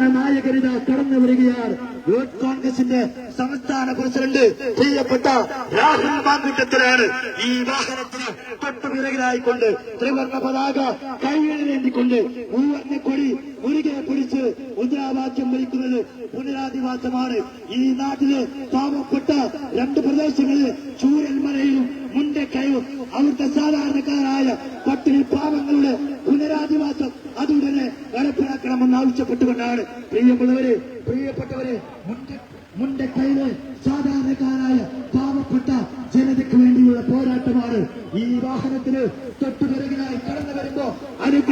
സംസ്ഥാന നായകരിത കടന്നു വരികയാണ്. യൂത്ത് കോൺഗ്രസിന്റെ സംസ്ഥാന പ്രസിഡന്റ് ചെയ്യപ്പെട്ട രാഹുൽ മാങ്കുട്ടത്തിലാണ് ഈ വാഹനത്തിന് തൊട്ടുപിറകിലായിക്കൊണ്ട് ത്രിവർണ പതാക കൈകളിലേന്തിക്കൊണ്ട് മൂവർണ കൊടി മുരുകെ പിടിച്ച് മുദ്രാവാക്യം വിളിക്കുന്നത് പുനരാധിവാസമാണ്. ഈ നാട്ടിലെ പാവപ്പെട്ട രണ്ട് പ്രദേശങ്ങളിൽ ചൂരൽമലയിലും മുണ്ടക്കയും അവിടുത്തെ സാധാരണക്കാരായ നടപ്പിലാക്കണമെന്ന് ആവശ്യപ്പെട്ടുകൊണ്ടാണ് പ്രിയമുള്ളവരെ പ്രിയപ്പെട്ടവരെ മുന്റെ കയ്യിൽ സാധാരണക്കാരായ പാവപ്പെട്ട ജനതയ്ക്ക് വേണ്ടിയുള്ള പോരാട്ടമാണ് ഈ വാഹനത്തിന് തൊട്ടുപിറകിലായി കടന്നു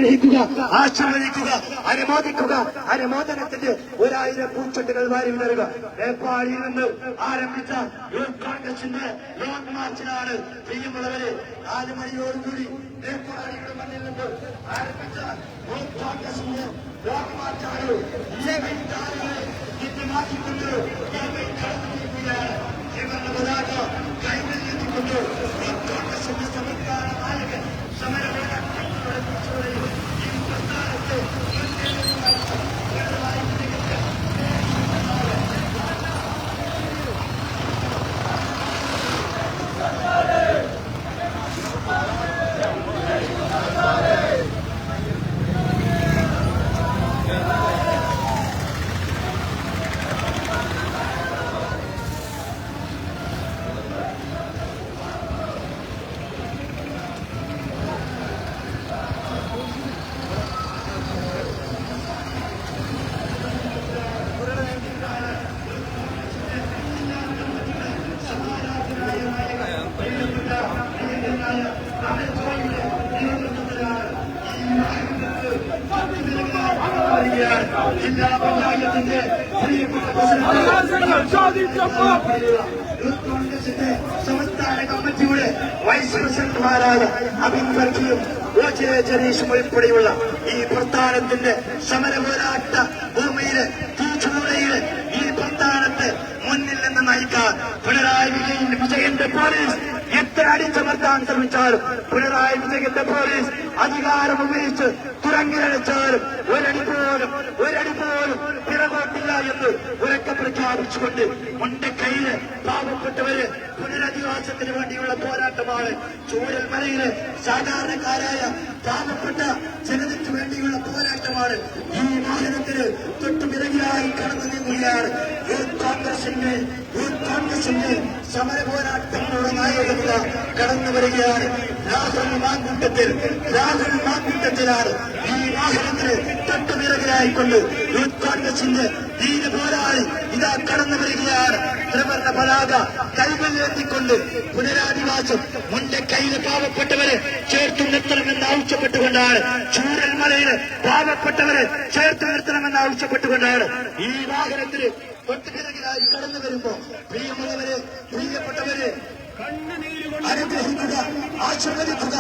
അനുഗ്രഹിക്കുക ആശീർവദിക്കുക അനുമോദിക്കുക. അനുമോദനത്തിന്റെ ഒരായിരം പൂച്ചട്ടികൾ വാരി വിതറുക. നേപ്പാളിൽ നിന്ന് ആരംഭിച്ച യൂത്ത് കോൺഗ്രസിന്റെ ലോങ് മാർച്ചിലാണ് പ്രിയമുള്ളവരെ നാല് മണിയോടുകൂടി നേപ്പാളിയുടെ മണ്ണിൽ നിന്ന് ആരംഭിച്ച യൂത്ത് കോൺഗ്രസിന്റെ ലോങ് മാർച്ചാണ് ഇന്ത്യ മാറ്റിക്കൊണ്ട് ജില്ലാ പഞ്ചായത്തിന്റെ യൂത്ത് കോൺഗ്രസിന്റെ സംസ്ഥാന കമ്മിറ്റിയുടെ വൈസ് പ്രസിഡന്റുമാരായ അബിൻ ബർഖിയും ഒ ജെ ജനീഷും ഉൾപ്പെടെയുള്ള ഈ പ്രസ്ഥാനത്തിന്റെ സമരപോരാട്ട ഭൂമിയിലെ തീച്ചുളയിലെ ഈ പ്രസ്ഥാനത്തെ മുന്നിൽ നിന്ന് നയിക്കാൻ പിണറായി വിജയന്റെ പോലീസ് അടിച്ചമർത്താൻ ശ്രമിച്ചാലും പിണറായി വിജയന്റെ പോലീസ് അധികാരം ഉപയോഗിച്ച് തുറങ്കിലടിച്ചാലും ഒരടി പോലും ഒരടി പോലും പിറകോട്ടില്ല എന്ന് ഉറക്കെ പ്രഖ്യാപിച്ചുകൊണ്ട് മുണ്ടക്കൈയിലെ പാവപ്പെട്ടവര് പുനരധിവാസത്തിന് വേണ്ടിയുള്ള പോരാട്ടമാണ് ചൂരൽമലയിലെ സാധാരണക്കാരായ പാവപ്പെട്ട ജനതയ്ക്ക് വേണ്ടിയുള്ള പോരാട്ടമാണ് ഈ വാഹനത്തിന് തൊട്ടുപിറകിലായി കടന്നു നീങ്ങുകയാണ് കോൺഗ്രസിന്റെ യൂത്ത് കോൺഗ്രസിന്റെ സമര പോരാട്ടങ്ങളുടെ നായകത കടന്നു വരികയാണ് രാഹുൽ മാങ്കൂട്ടത്തിൽ. രാഹുൽ മാങ്കൂട്ടത്തിലാണ് ഈ വാഹനത്തിന് തൊട്ടുപിറകിലായിക്കൊണ്ട് യൂത്ത് കോൺഗ്രസിന്റെ ധീര പോരാളി ഇതാ കടന്നു വരികയാണ്. ത്രിവർണ പതാക കൈകളിലെത്തിക്കൊണ്ട് പുനരാധിവാസം മുന്റെ കയ്യിലെ പാവപ്പെട്ടവരെ ചേർത്തു നിർത്തണമെന്ന് ആവശ്യപ്പെട്ടുകൊണ്ടാണ്. ചൂരൽ ചൂരൽമലയിലെ പാവപ്പെട്ടവരെ ചേർത്തു നിർത്തണമെന്ന് ആവശ്യപ്പെട്ടുകൊണ്ടാണ്. ഈ വാഹനത്തിന് തൊട്ടുപിറകിലായി കടന്നു വരുമ്പോ പ്രിയമുള്ളവരെ പ്രിയപ്പെട്ടവരെ അനുഗ്രഹിക്കുക ആശീർവദിക്കുക.